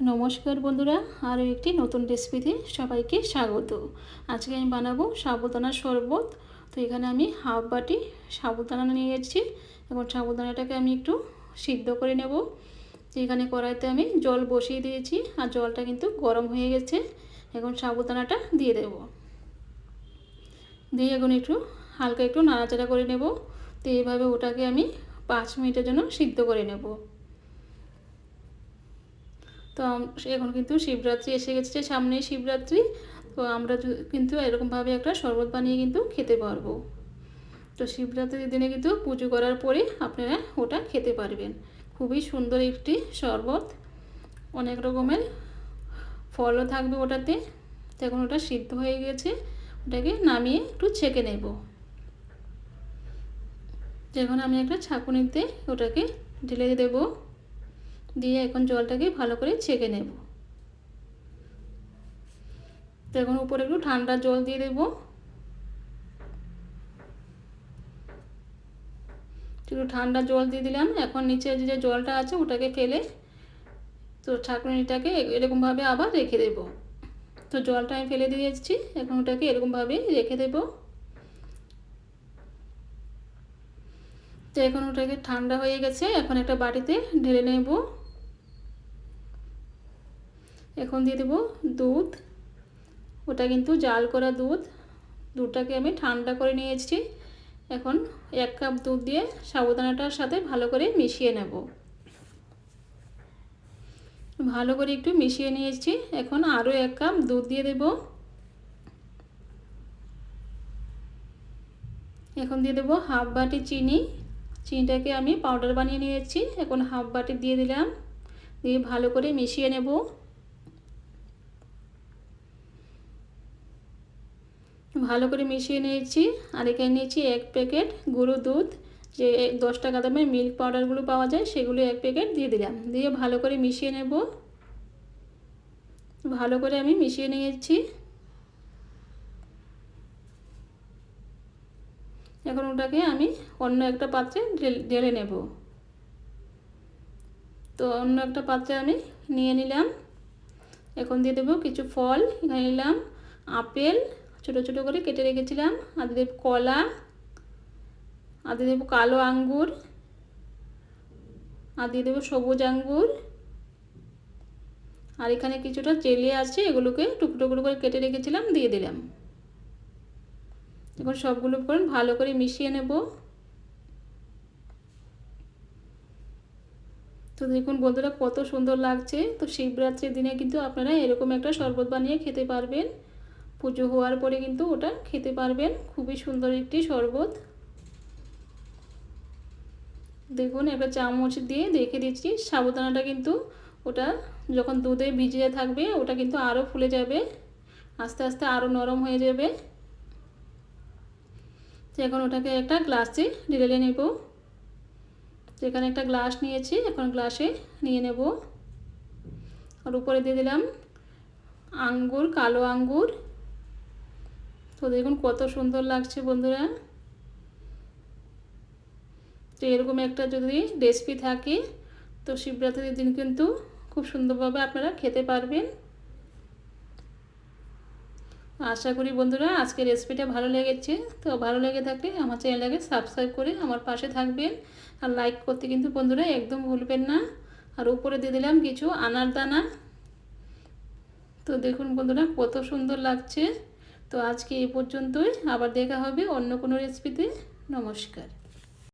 নমস্কার বন্ধুরা, আরও একটি নতুন রেসিপিতে সবাইকে স্বাগত। আজকে আমি বানাবো সাবুদানার শরবত। তো এখানে আমি হাফ বাটি সাবুদানা নিয়ে এসেছি। এবং সাবুদানাটাকে আমি একটু সিদ্ধ করে নেব। এখানে কড়াইতে আমি জল বসিয়ে দিয়েছি আর জলটা কিন্তু গরম হয়ে গেছে। এখন সাবুদানাটা দিয়ে দেব। দিয়ে এখন একটু হালকা একটু নাড়াচাড়া করে নেব। তো এইভাবে ওটাকে আমি পাঁচ মিনিটের জন্য সিদ্ধ করে নেব। তো এখন কিন্তু শিবরাত্রি এসে গেছে সামনেই শিবরাত্রি, তো আমরা কিন্তু এরকমভাবে একটা শরবত বানিয়ে কিন্তু খেতে পারব। তো শিবরাত্রির দিনে কিন্তু পুজো করার পরে আপনারা ওটা খেতে পারবেন। খুবই সুন্দর একটি শরবত, অনেক রকমের ফলও থাকবে ওটাতে। এখন ওটা সিদ্ধ হয়ে গেছে, ওটাকে নামিয়ে একটু ছেঁকে নেব। যখন আমি একটা ছাঁকুনিতে ওটাকে ঢেলে দেবো। দিয়ে এখন জলটাকে ভালো করে ছেঁকে নেব। তো এখন উপরে একটু ঠান্ডা জল দিয়ে দেবো। একটু ঠান্ডা জল দিয়ে দিলাম। এখন নিচে যে জলটা আছে ওটাকে ফেলে তো ছাঁকনিটাকে এরকমভাবে আবার রেখে দেব। তো জলটা আমি ফেলে দিয়ে দিয়েছি এখন ওটাকে এরকমভাবে রেখে দেব। তো এখন ওটাকে ঠান্ডা হয়ে গেছে। এখন একটা বাটিতে ঢেলে নেব। এখন দিয়ে দেবো দুধ। ওটা কিন্তু জাল করা দুধ। দুধটাকে আমি ঠান্ডা করে নিয়েছি। এখন এক কাপ দুধ দিয়ে সাবুদানাটার সাথে ভালো করে মিশিয়ে নেব। ভালো করে একটু মিশিয়ে নিয়েছি। এখন আরও এক কাপ দুধ দিয়ে দেব। এখন দিয়ে দেবো হাফ বাটি চিনি। চিনিটাকে আমি পাউডার বানিয়ে নিয়েছি। এখন হাফ বাটি দিয়ে দিলাম। দিয়ে ভালো করে মিশিয়ে নেব। ভালো করে মিশিয়ে নিয়েছি। আর এখানে নিয়েছি এক প্যাকেট গুঁড়ো দুধ। যে দশ টাকা মিল্ক পাউডারগুলো পাওয়া যায়, সেগুলো এক প্যাকেট দিয়ে দিলাম। দিয়ে ভালো করে মিশিয়ে নেব। ভালো করে আমি মিশিয়ে নিয়েছি। এখন ওটাকে আমি অন্য একটা পাত্রে ঢেলে নেব। তো অন্য একটা পাত্রে আমি নিয়ে নিলাম। এখন দিয়ে দেবো কিছু ফল। এখানে নিলাম আপেল ছোটো ছোটো করে কেটে রেখেছিলাম। আর দেব কলা আর দিয়ে দেবো কালো আঙ্গুর আর দিয়ে দেবো সবুজ আঙ্গুর, আর এখানে কিছুটা জেলে আছে, এগুলোকে টুকরো টুকরো করে কেটে রেখেছিলাম, দিয়ে দিলাম। এখন সবগুলো করে ভালো করে মিশিয়ে নেব। তো দেখুন বন্ধুরা, কত সুন্দর লাগছে। তো শিবরাত্রির দিনে কিন্তু আপনারা এরকম একটা শরবত বানিয়ে খেতে পারবেন। পুজো হওয়ার পরে কিন্তু ওটা খেতে পারবেন। খুবই সুন্দর একটি শরবত। দেখুন একটা চামচ দিয়ে দেখে দিচ্ছি। সাবুদানাটা কিন্তু ওটা যখন দুধে ভিজিয়ে থাকবে, ওটা কিন্তু আরও ফুলে যাবে। আস্তে আস্তে আরও নরম হয়ে যাবে। এখন ওটাকে একটা গ্লাসে ঢেলে নেব। এখানে একটা গ্লাস নিয়েছি, এখন গ্লাসে নিয়ে নেব। আর উপরে দিয়ে দিলাম আঙ্গুর, কালো আঙ্গুর। তো দেখুন কত সুন্দর লাগছে বন্ধুরা। তো এরকম একটা যদি রেসিপি থাকে, তো শিবরাত্রির দিন কিন্তু খুব সুন্দরভাবে আপনারা খেতে পারবেন। আশা করি বন্ধুরা আজকে রেসিপিটা ভালো লেগেছে। তো ভালো লেগে থাকলে আমার চ্যানেলটাকে সাবস্ক্রাইব করে আমার পাশে থাকবেন। আর লাইক করতে কিন্তু বন্ধুরা একদম ভুলবেন না। আর উপরে দিয়ে দিলাম কিছু আনার দানা। তো দেখুন বন্ধুরা কত সুন্দর লাগছে। তো আজকে এ পর্যন্তই আবার দেখা হবে অন্য কোনো রেসিপিতে নমস্কার।